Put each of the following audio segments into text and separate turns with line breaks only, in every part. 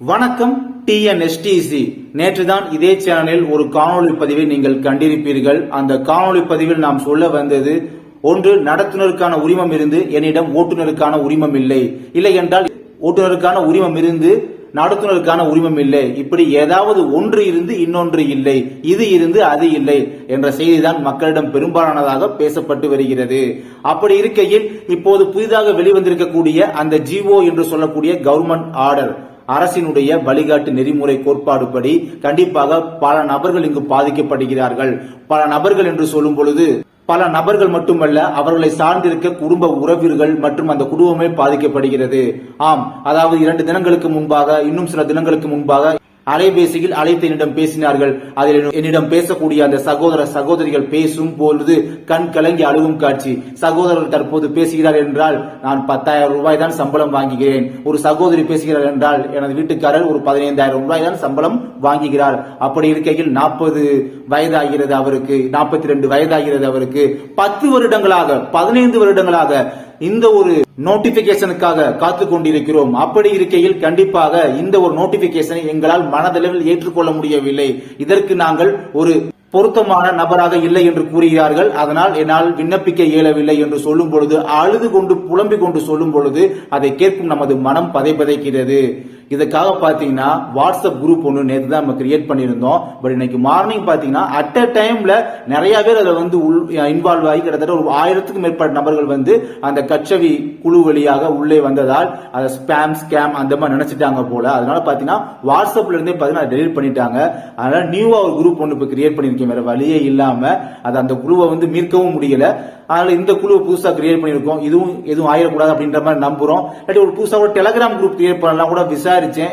வணக்கம் டிஎன்எஸ்டிசி நேற்றுதான் இதே சேனலில் ஒரு காணொலி பதிவை நீங்கள் கண்டிருப்பீர்கள். அந்த காணொலி பதிவில் நாம் சொல்ல வந்தது ஒன்று நடத்துனருக்கான உரிமம் இருந்து என்னிடம் ஓட்டுநருக்கான உரிமம் இல்லை. இல்லை என்றால் ஓட்டுநருக்கான உரிமம் இருந்து நடத்துனருக்கான உரிமம் இல்லை. இப்படி ஏதாவது ஒன்று இருந்து இன்னொன்று இல்லை. இது இருந்து அது இல்லை என்ற செய்திதான் மக்களிடம் பெரும்பாலானதாக பேசப்பட்டு வருகிறது. அப்படி இருக்கையில் இப்போது புதிதாக வெளிவந்திருக்கக்கூடிய அந்த ஜிஓ என்று சொல்லக்கூடிய கவர்மெண்ட் ஆர்டர் அரசினுடைய வழிகாட்டு நெறிமுறை கோட்பாடுபடி கண்டிப்பாக பல நபர்கள் இங்கு பாதிக்கப்படுகிறார்கள். பல நபர்கள் என்று சொல்லும் பொழுது பல நபர்கள் மட்டுமல்ல அவர்களை சார்ந்திருக்க குடும்ப உறவினர்கள் மற்றும் அந்த குடும்பமே பாதிக்கப்படுகிறது. ஆம் அதாவது இரண்டு தினங்களுக்கு முன்பாக இன்னும் சில தினங்களுக்கு முன்பாக அலைபேசியில் அழைத்து என்னிடம் பேசினார்கள். அதில் என்னிடம் பேசக்கூடிய அந்த சகோதர சகோதரிகள் பேசும் பொழுது கண் கலங்கி அழுகும் காட்சி. சகோதரர் தற்போது பேசுகிறார் என்றால் நான் பத்தாயிரம் ரூபாய் தான் சம்பளம் வாங்குகிறேன். ஒரு சகோதரி பேசுகிறார் என்றால் எனது வீட்டுக்காரர் ஒரு பதினைந்தாயிரம் ரூபாய் தான் சம்பளம் வாங்குகிறார். அப்படி இருக்கையில் நாற்பது வயதாகிறது அவருக்கு நாற்பத்தி ரெண்டு வயதாகிறது அவருக்கு. பத்து வருடங்களாக பதினைந்து வருடங்களாக இந்த ஒரு நோட்டிபிகேஷனுக்காக காத்து கொண்டிருக்கிறோம். அப்படி இருக்கையில் கண்டிப்பாக இந்த ஒரு நோட்டிபிகேஷனை எங்களால் மனதளவில் ஏற்றுக்கொள்ள முடியவில்லை. இதற்கு நாங்கள் ஒரு பொருத்தமான நபராக இல்லை என்று கூறுகிறார்கள். அதனால் என்னால் விண்ணப்பிக்க இயலவில்லை என்று சொல்லும் பொழுது அழுது கொண்டு புலம்பிக் கொண்டு சொல்லும் பொழுது அதை கேட்கும் நமது மனம் பதைபதைக்கிறது. இதுக்காக பாத்தீங்கன்னா வாட்ஸ்அப் குரூப் ஒன்று நேற்று தான் நம்ம கிரியேட் பண்ணியிருந்தோம். பட் இன்னைக்கு மார்னிங் பாத்தீங்கன்னா அட் அ டைம்ல நிறைய பேர் அதில் வந்து உள் இன்வால்வ் ஆகி கிட்டத்தட்ட ஒரு ஆயிரத்துக்கும் மேற்பட்ட நபர்கள் வந்து அந்த கச்சவி குழு வழியாக உள்ளே வந்ததால் அதை ஸ்பேம் ஸ்கேம் அந்த மாதிரி நினைச்சிட்டாங்க போல. அதனால பாத்தீங்கன்னா வாட்ஸ்அப்ல இருந்தே பாத்தீங்கன்னா டெலிட் பண்ணிட்டாங்க. அதனால நியூவா ஒரு குரூப் ஒன்று இப்போ கிரியேட் பண்ணியிருக்கேன். வேற வழியே இல்லாம அதை அந்த குழுவை வந்து மீட்கவும் முடியல. அதனால இந்த குழுவை புதுசாக கிரியேட் பண்ணியிருக்கோம். இதுவும் எதுவும் ஆயிடக்கூடாது அப்படின்ற மாதிரி நம்புறோம். இல்லாட்டி ஒரு புதுசாக ஒரு டெலகிராம் குரூப் கிரியேட் பண்ணலாம் கூட விசாரிச்சேன்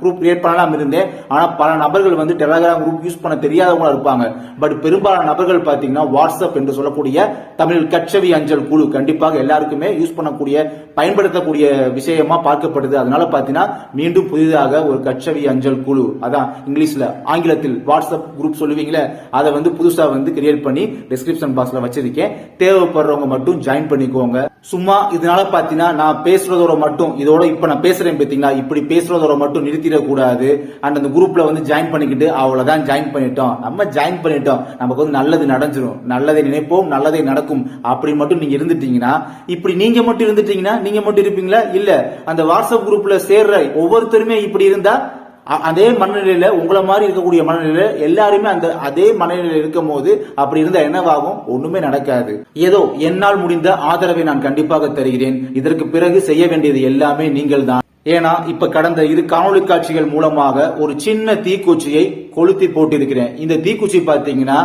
குரூப் கிரியேட் பண்ணலாம் இருந்தேன். ஆனால் பல நபர்கள் வந்து டெலகிராம் குரூப் யூஸ் பண்ண தெரியாதவங்களா இருப்பாங்க. பட் பெரும்பாலான நபர்கள் பார்த்தீங்கன்னா வாட்ஸ்அப் என்று சொல்லக்கூடிய தமிழ் கச்சவி அஞ்சல் குழு கண்டிப்பாக எல்லாருக்குமே யூஸ் பண்ணக்கூடிய பயன்படுத்தக்கூடிய விஷயமா பார்க்கப்படுது அதனால பார்த்தீங்கன்னா மீண்டும் புதிதாக ஒரு கச்சவி அஞ்சல் குழு அதான் இங்கிலீஷ்ல ஆங்கிலத்தில் வாட்ஸ்அப் குரூப் சொல்லுவீங்களே அதை வந்து புதுசா வந்து கிரியேட் பண்ணி டிஸ்கிரிப்ஷன் பாக்ஸ்ல வச்சிருக்கேன். தேவைப்படுறவங்க மட்டும் ஜாயின் பண்ணிக்கோங்க. சும்மா இதனால பாத்தீங்கன்னா நான் பேசுறதோட மட்டும் இதோட இப்ப நான் பேசுறேன் பாத்தீங்களா இப்படி பேசுறதோட மட்டும் நிறுத்திடக்கூடாது. அண்ட் அந்த குரூப்ல வந்து ஜாயின் பண்ணிக்கிட்டு அவ்வளவுதான் ஜாயின் பண்ணிட்டோம். நம்ம ஜாயின் பண்ணிட்டோம். நமக்கு வந்து நல்லது நடந்துரும் நல்லதை நினைப்போம் நல்லதை நடக்கும். அப்படி மட்டும் நீங்க இருந்துட்டீங்கன்னா இப்படி நீங்க மட்டும் இருந்துட்டீங்கன்னா நீங்க மட்டும் இருப்பீங்களா? இல்ல. அந்த வாட்ஸ்அப் குரூப்ல சேர்ற ஒவ்வொருத்தருமே இப்படி இருந்தா அதே மனநிலையில உங்களை மாதிரி இருக்கக்கூடிய மனநிலையில எல்லாருமே அந்த அதே மனநிலையில இருக்கும் போது அப்படி இருந்தா என்னவாகும்? ஒண்ணுமே நடக்காது. ஏதோ என்னால் முடிந்த ஆதரவை நான் கண்டிப்பாக தருகிறேன். இதற்கு பிறகு செய்ய வேண்டியது எல்லாமே நீங்கள் தான் ஏன்னா இப்ப கடந்த இரு காணொளி காட்சிகள் மூலமாக ஒரு சின்ன தீக்குச்சியை கொளுத்தி போட்டிருக்கிறேன். இந்த தீக்குச்சி பாத்தீங்கன்னா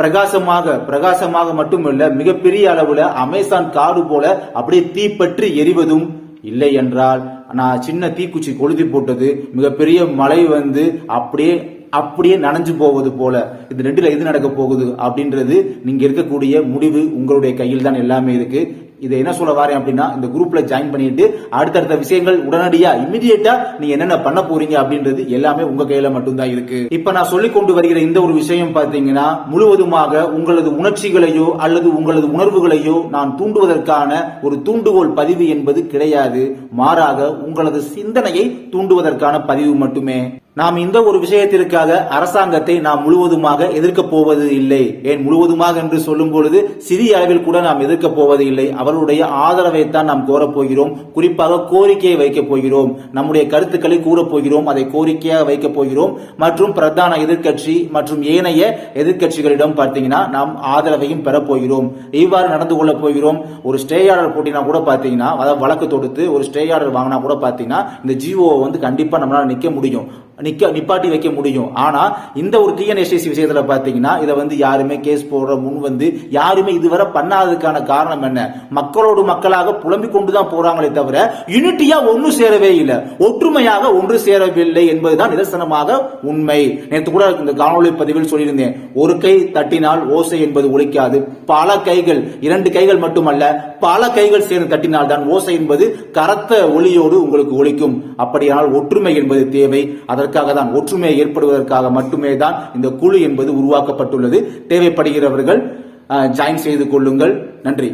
பிரகாசமாக பிரகாசமாக மட்டுமல்ல மிகப்பெரிய அளவுல அமேசான் காடு போல அப்படியே தீப்பற்றி எரிவதும் இல்லை என்றால் நான் சின்ன தீக்குச்சி கொளுத்தி போட்டது மிகப்பெரிய மழை வந்து அப்படியே அப்படியே நனைஞ்சு போவது போல. இந்த ரெண்டுல எது நடக்க போகுது அப்படின்றது நீங்க இருக்கக்கூடிய முடிவு உங்களுடைய கையில் தான் எல்லாமே இருக்கு. இதை என்ன சொல்ல வரேன் அப்படின்னா இந்த குரூப்ல ஜாயின் பண்ணிட்டு அடுத்தடுத்த விஷயங்கள் உடனடியா இமிடியேட்டா நீங்க என்னென்ன பண்ண போறீங்க அப்படின்றது எல்லாமே உங்க கையில மட்டும்தான் இருக்கு. இப்ப நான் சொல்லிக் கொண்டு வருகிற இந்த ஒரு விஷயம் பாத்தீங்கன்னா முழுவதுமாக உங்களது உணர்ச்சிகளையோ அல்லது உங்களது உணர்வுகளையோ நான் தூண்டுவதற்கான ஒரு தூண்டுகோல் பதிவு என்பது கிடையாது. மாறாக உங்களது சிந்தனையை தூண்டுவதற்கான பதிவு மட்டுமே. நாம் இந்த ஒரு விஷயத்திற்காக அரசாங்கத்தை நாம் முழுவதுமாக எதிர்க்கப் போவது இல்லை. ஏன் முழுவதுமாக என்று சொல்லும் பொழுது சிறிய அளவில் கூட நாம் எதிர்க்கப் போவது இல்லை. அவருடைய ஆதரவை தான் நாம் கோரப்போகிறோம் குறிப்பாக கோரிக்கையை வைக்கப் போகிறோம். நம்முடைய கருத்துக்களை கூறப்போகிறோம் அதை கோரிக்கையாக வைக்கப் போகிறோம். மற்றும் பிரதான எதிர்க்கட்சி மற்றும் ஏனைய எதிர்க்கட்சிகளிடம் பார்த்தீங்கன்னா நாம் ஆதரவையும் பெறப்போகிறோம் இவ்வாறு நடந்து கொள்ளப் போகிறோம். ஒரு ஸ்டே ஆர்டர் போட்டினா கூட பார்த்தீங்கன்னா அதாவது வழக்கு தொடுத்து ஒரு ஸ்டே ஆர்டர் வாங்கினா கூட பார்த்தீங்கன்னா இந்த ஜிஓ வந்து கண்டிப்பாக நம்மளால் நிற்க முடியும். நிக்க நிப்பாட்டி வைக்க முடியும். ஆனா இந்த ஒரு டிஎன்எஸ்டிசி விஷயத்துல பாத்தீங்கன்னா இதை வந்து யாருமே கேஸ் போடுற முன் வந்து யாருமே இதுவரை பண்ணாததுக்கான காரணம் என்ன? மக்களோடு மக்களாக புலம்பிக் கொண்டுதான் போறாங்களே தவிர யூனிட்டியா ஒன்று சேரவே இல்லை. ஒற்றுமையாக ஒன்று சேரவில்லை என்பதுதான் நிதர்சனமாக உண்மை. நேற்று கூட இந்த காணொலி பதிவில் சொல்லியிருந்தேன். ஒரு கை தட்டினால் ஓசை என்பது ஒழிக்காது. பல கைகள் இரண்டு கைகள் மட்டுமல்ல பல கைகள் சேர்ந்து தட்டினால் தான் ஓசை என்பது கரத்த ஒளியோடு உங்களுக்கு ஒழிக்கும் அப்படியானால் ஒற்றுமை என்பது தேவை. அதற்காக தான் ஒற்றுமை ஏற்படுவதற்காக மட்டுமே தான் இந்த குழு என்பது உருவாக்கப்பட்டுள்ளது. தேவைப்படுகிறவர்கள் ஜாயின் செய்து கொள்ளுங்கள். நன்றி.